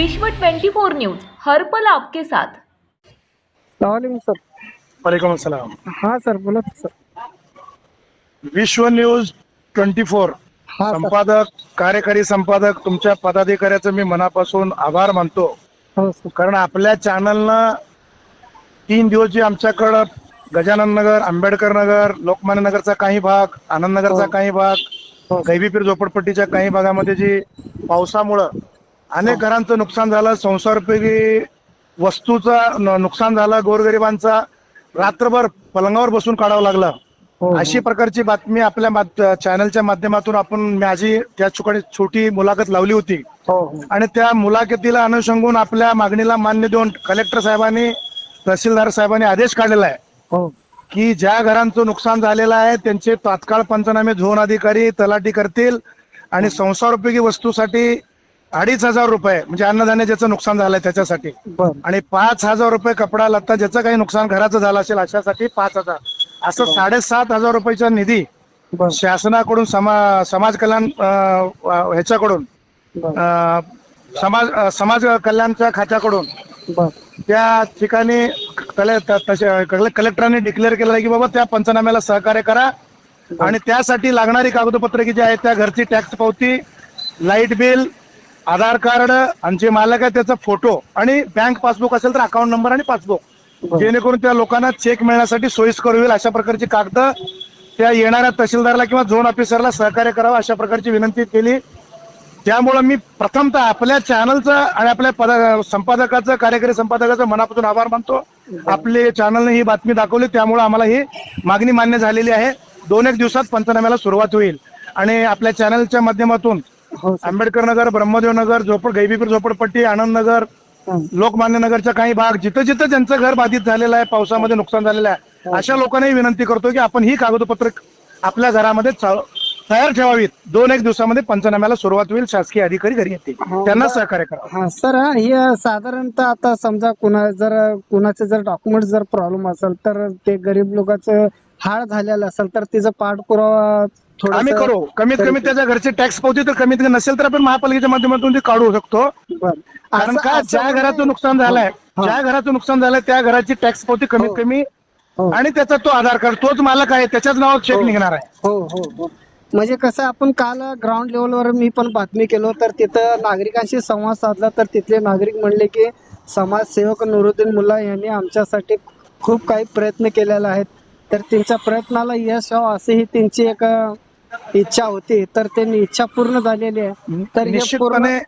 विश्व 24 न्यूज हर पल आपके साथ. सर. वालेकुम अस्सलाम हा सर बोला sir. Vishwa news twenty four हा सर. संपादक कार्यकारी संपादक तुमच्या पदाधिकाऱ्याचं मी मनापासून आभार मानतो. हो सर. कारण आपल्या चॅनलनं तीन दिवस जे आमच्याकडं गजानन नगर आंबेडकर नगर लोकमान्य नगरचा काही भाग आनंद नगरचा हो. काही भाग हो. गैबीपीर झोपडपट्टीच्या काही भागामध्ये जी पावसामुळं अनेक हो. घरांचं नुकसान झालं संसारोपयोगी वस्तूचं नुकसान झालं गोरगरिबांचा रात्रभर पलंगावर बसून काढावं लागलं. हो अशी प्रकारची बातमी आपल्या चॅनलच्या माध्यमातून आपण माझी त्या ठिकाणी छोटी मुलाखत लावली होती. हो हो. आणि त्या मुलाखतीला अनुषंगून आपल्या मागणीला मान्य देऊन कलेक्टर साहेबांनी तहसीलदार साहेबांनी आदेश काढलेला आहे हो. की ज्या घरांचं नुकसान झालेलं आहे त्यांचे तात्काळ पंचनामे झोन अधिकारी तलाठी करतील आणि संसारोपयोगी वस्तूसाठी अडीच हजार रुपये म्हणजे अन्नधान्य ज्याचं नुकसान झालंय त्याच्यासाठी. बर. आणि पाच हजार रुपये कपडा लत्ता ज्याचं काही नुकसान घराचं झालं असेल अशासाठी पाच हजार. असं साडेसात हजार रुपयाचा निधी बर. शासनाकडून समा समाज कल्याण अं, अं, ह्याच्याकडून बर. अं, समाज अं, समाज कल्याणच्या खात्याकडून बर. त्या ठिकाणी कले- त- तसे- कले- कलेक्टरांनी डिक्लेअर केलं आहे की बाबा त्या पंचनाम्याला सहकार्य करा आणि त्यासाठी लागणारी कागदपत्र जी आहेत त्या घरची टॅक्स पावती लाइट बिल आधार कार्ड आणि जे मालक आहे त्याचा फोटो आणि बँक पासबुक असेल तर अकाउंट नंबर आणि पासबुक. जेणेकरून त्या लोकांना चेक मिळण्यासाठी सोयीस्कर होईल अशा प्रकारची कागद त्या येणाऱ्या तहसीलदारला किंवा झोन ऑफिसरला सहकार्य करावं अशा प्रकारची विनंती केली. त्यामुळं मी प्रथमतः आपल्या चॅनलचं आणि आपल्या पद संपादकाचं कार्यकारी संपादकाचं मनापासून आभार मानतो. आपले चॅनलने ही बातमी दाखवली त्यामुळे आम्हाला ही मागणी मान्य झालेली आहे. दोन एक दिवसात पंचनाम्याला सुरुवात होईल. आणि आपल्या चॅनलच्या माध्यमातून हो सर. आंबेडकर नगर ब्रह्मदेव नगर झोपड गैबीपूर झोपडपट्टी आनंद नगर हं. लोकमान्य नगरच्या काही भाग जिथं जिथं ज्यांचं घर बाधित झालेलं आहे पावसामध्ये नुकसान झालेलं आहे अशा लोकांनाही विनंती करतो की आपण ही कागदपत्र आपल्या घरामध्ये चा- तयार ठेवावीत. दोन एक दिवसामध्ये पंचनाम्याला सुरुवात होईल शासकीय अधिकारी घरी येतील. हो. त्यांना सहकार्य करा. हा सर हे साधारणतः आता समजा कुणा जर कुणाचे जर डॉक्युमेंट जर प्रॉब्लेम असेल तर ते गरीब लोकांचं हाळ झालेलं असेल तर तिचा पाठपुरावा आम्ही करू कमीत कमी त्याच्या घरचे टॅक्स पावती तर कमीत कमी नसेल तर आपण महापालिकेच्या माध्यमातून ते काढू शकतो कारण असं- का असं ज्या म्हणजे- घराचं नुकसान झालंय हा. ज्या घराचं नुकसान झालंय त्या घराची टॅक्स पावती कमीत हो. कमी हो. आणि त्याचा तो आधार कार्ड तोच मालक आहे त्याच्याच नावावर चेक हो. निघणार आहे हो हो हो म्हणजे कसं आपण काल ग्राउंड लेवलवर मी पण बातमी केलो तर तिथं नागरिकांशी संवाद साधला तर तिथले नागरिक म्हणले की समाजसेवक नुरुद्दीन मुल्ला यांनी आमच्यासाठी खूप काही प्रयत्न केलेले आहेत तर त्यांच्या प्रयत्नाला यश यावं अशी त्यांची एक इच्छा होती तर त्यांनी इच्छा पूर्ण झालेली आहे. तर हे पूर्ण निश्चितपणे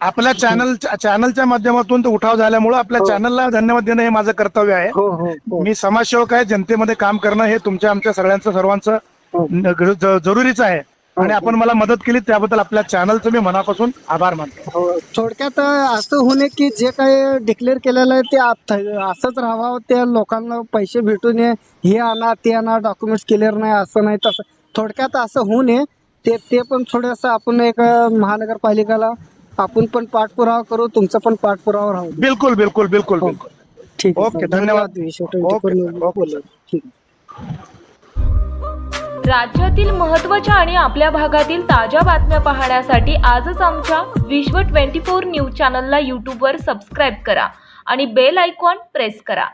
आपल्या चॅनल चॅनलच्या माध्यमातून तो उठाव झाल्यामुळे आपल्या हो. चॅनलला धन्यवाद देणं हे माझं कर्तव्य आहे. हो हो हो. मी समाजसेवक आहे जनतेमध्ये काम करणं हे तुमच्या आमच्या सगळ्यांचं सर्वांचं हो. न- ग- ज- जरुरीच आहे. आणि हो. आपण मला मदत केली त्याबद्दल आपल्या चॅनलचं मी मनापासून आभार मानतो. हो. थोडक्यात असं होणे की जे काही डिक्लेअर केलेलं आहे ते आत- असंच राहावं त्या लोकांना पैसे भेटू नये हे आणा ते आणा डॉक्युमेंट्स क्लिअर नाही असं नाही तसं थोडक्यात असं होऊ नये ते ते पण थोडंसं आपण एक महानगरपालिकाला आपण पण पाठपुरावा करू तुमचा पण पाठपुरावा राहू बिलकुल बिलकुल बिलकुल हो. बिलकुल ठीक आहे ओके, सर. धन्यवाद. विश्व ओके, 24 ओके. बोललो. ठीक आहे. राज्यातील महत्त्वाच्या आणि आपल्या भागातील ताज्या बातम्या पाहण्यासाठी आजच आमच्या विश्व 24 न्यूज चॅनलला यूट्यूबवर सबस्क्राईब करा आणि बेल आयकॉन प्रेस करा